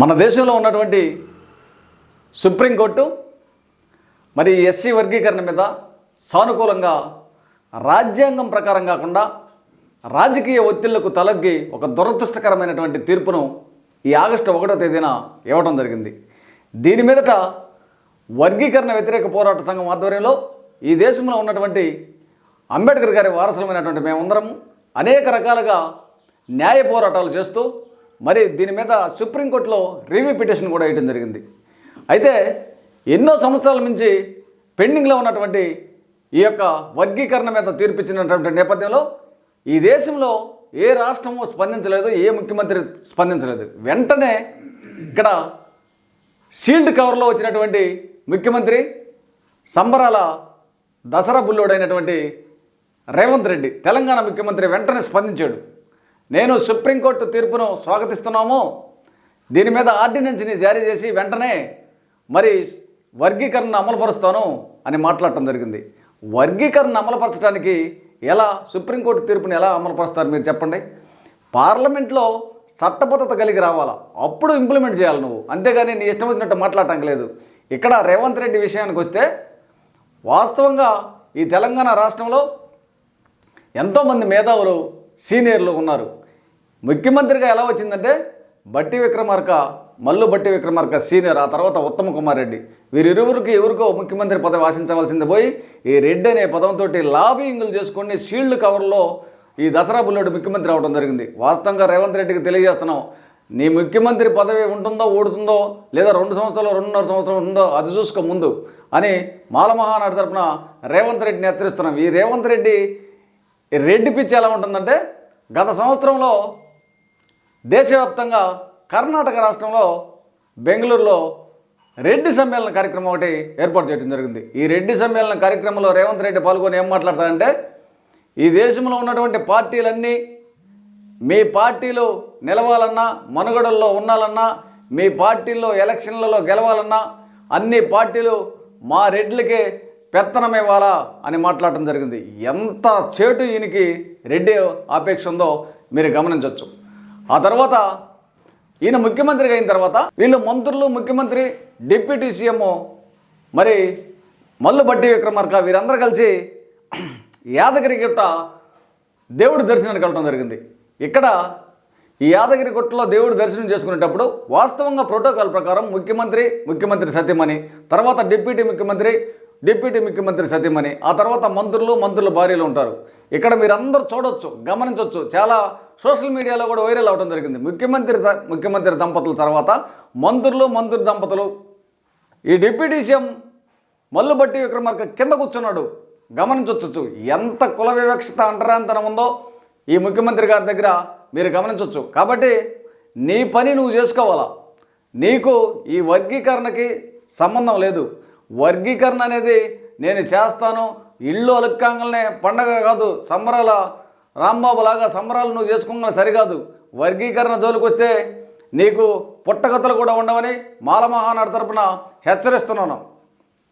మన దేశంలో ఉన్నటువంటి సుప్రీంకోర్టు మరి ఎస్సీ వర్గీకరణ మీద సానుకూలంగా రాజ్యాంగం ప్రకారం కాకుండా రాజకీయ ఒత్తిళ్ళకు తలగ్గి ఒక దురదృష్టకరమైనటువంటి తీర్పును ఈ ఆగస్టు ఒకటో తేదీన ఇవ్వడం జరిగింది. దీని మీదట వర్గీకరణ వ్యతిరేక పోరాట సంఘం ఆధ్వర్యంలో ఈ దేశంలో ఉన్నటువంటి అంబేద్కర్ గారి వారసులమైనటువంటి మేమందరం అనేక రకాలుగా న్యాయ పోరాటాలు చేస్తూ మరి దీని మీద సుప్రీంకోర్టులో రివ్యూ పిటిషన్ కూడా వేయడం జరిగింది. అయితే ఎన్నో సంవత్సరాల నుంచి పెండింగ్లో ఉన్నటువంటి ఈ యొక్క వర్గీకరణ మీద తీర్పిచ్చినటువంటి నేపథ్యంలో ఈ దేశంలో ఏ రాష్ట్రము స్పందించలేదు ఏ ముఖ్యమంత్రి స్పందించలేదు. వెంటనే ఇక్కడ సీల్డ్ కవర్లో వచ్చినటువంటి ముఖ్యమంత్రి సంబరాల దసరా బుల్లోడైనటువంటి రేవంత్ రెడ్డి తెలంగాణ ముఖ్యమంత్రి వెంటనే స్పందించాడు. నేను సుప్రీంకోర్టు తీర్పును స్వాగతిస్తున్నాము. దీని మీద ఆర్డినెన్స్ని జారీ చేసి వెంటనే మరి వర్గీకరణ అమలుపరుస్తాను అని మాట్లాడటం జరిగింది. వర్గీకరణ అమలుపరచడానికి ఎలా సుప్రీంకోర్టు తీర్పుని ఎలా అమలుపరుస్తారు మీరు చెప్పండి. పార్లమెంట్లో చట్టబద్ధత కలిగి రావాలా? అప్పుడు ఇంప్లిమెంట్ చేయాలి నువ్వు. అంతేగాని నీ ఇష్టం వచ్చినట్టు మాట్లాడటం లేదు. ఇక్కడ రేవంత్ రెడ్డి విషయానికి వస్తే వాస్తవంగా ఈ తెలంగాణ రాష్ట్రంలో ఎంతోమంది మేధావులు సీనియర్లు ఉన్నారు. ముఖ్యమంత్రిగా ఎలా వచ్చిందంటే బట్టి విక్రమార్క మల్లు బట్టి విక్రమార్క సీనియర్ ఆ తర్వాత ఉత్తమ కుమార్ రెడ్డి. వీరిరువురికి ఎవరికో ముఖ్యమంత్రి పదవి ఆశించవలసింది పోయి ఈ రెడ్డి అనే పదంతో లాబింగ్లు చేసుకొని షీల్డ్ కవర్లో ఈ దసరా బుల్లెడు ముఖ్యమంత్రి అవడం జరిగింది. వాస్తవంగా రేవంత్ రెడ్డికి తెలియజేస్తున్నాం. నీ ముఖ్యమంత్రి పదవి ఉంటుందో ఊడుతుందో లేదా రెండు సంవత్సరాలు రెండున్నర సంవత్సరం ఉంటుందో అది చూసుకో ముందు అని మాలమహానాడు తరపున రేవంత్ రెడ్డిని హెచ్చరిస్తున్నాం. ఈ రేవంత్ రెడ్డి రెడ్డి పిచ్చి ఎలా ఉంటుందంటే గత సంవత్సరంలో దేశవ్యాప్తంగా కర్ణాటక రాష్ట్రంలో బెంగళూరులో రెడ్డి సమ్మేళన కార్యక్రమం ఒకటి ఏర్పాటు చేయడం జరిగింది. ఈ రెడ్డి సమ్మేళన కార్యక్రమంలో రేవంత్ రెడ్డి పాల్గొని ఏం మాట్లాడతారంటే ఈ దేశంలో ఉన్నటువంటి పార్టీలన్నీ మీ పార్టీలు నిలవాలన్నా మనుగడల్లో ఉండాలన్నా మీ పార్టీల్లో ఎలక్షన్లలో గెలవాలన్నా అన్ని పార్టీలు మా రెడ్లకే పెత్తనం ఇవ్వాలా అని మాట్లాడటం జరిగింది. ఎంత చేటు ఈయనకి రెడ్డి ఆపేక్ష ఉందో మీరు గమనించవచ్చు ఆ తర్వాత ఈయన ముఖ్యమంత్రిగా అయిన తర్వాత వీళ్ళు మంత్రులు ముఖ్యమంత్రి డిప్యూటీ సీఎం మరి మల్లు బట్టి విక్రమార్క వీరందరూ కలిసి యాదగిరిగుట్ట దేవుడి దర్శనానికి వెళ్ళడం జరిగింది. ఇక్కడ ఈ యాదగిరిగుట్టలో దేవుడి దర్శనం చేసుకునేటప్పుడు వాస్తవంగా ప్రోటోకాల్ ప్రకారం ముఖ్యమంత్రి ముఖ్యమంత్రి సత్యమణి తర్వాత డిప్యూటీ ముఖ్యమంత్రి డిప్యూటీ ముఖ్యమంత్రి సతీమణి ఆ తర్వాత మంత్రులు మంత్రుల భార్యలు ఉంటారు. ఇక్కడ మీరందరూ చూడొచ్చు గమనించవచ్చు చాలా సోషల్ మీడియాలో కూడా వైరల్ అవడం జరిగింది. ముఖ్యమంత్రి ముఖ్యమంత్రి దంపతుల తర్వాత మంత్రులు మంత్రి దంపతులు. ఈ డిప్యూటీ సీఎం మల్లుబట్టి విక్రమార్క కింద కూర్చున్నాడు. గమనించవచ్చు ఎంత కుల వివక్షత అంటరాంతరం ఉందో ఈ ముఖ్యమంత్రి గారి దగ్గర మీరు గమనించవచ్చు కాబట్టి నీ పని నువ్వు చేసుకోవాలా? నీకు ఈ వర్గీకరణకి సంబంధం లేదు. వర్గీకరణ అనేది నేను చేస్తాను. ఇల్లు అలుక్కాంగల్నే పండగ కాదు సంబరాల రాంబాబు లాగా సంబరాలు నువ్వు చేసుకోగల సరికాదు. వర్గీకరణ జోలికి వస్తే నీకు పుట్టగతులు కూడా ఉండవని మాలమహానాడు తరపున హెచ్చరిస్తున్నాను.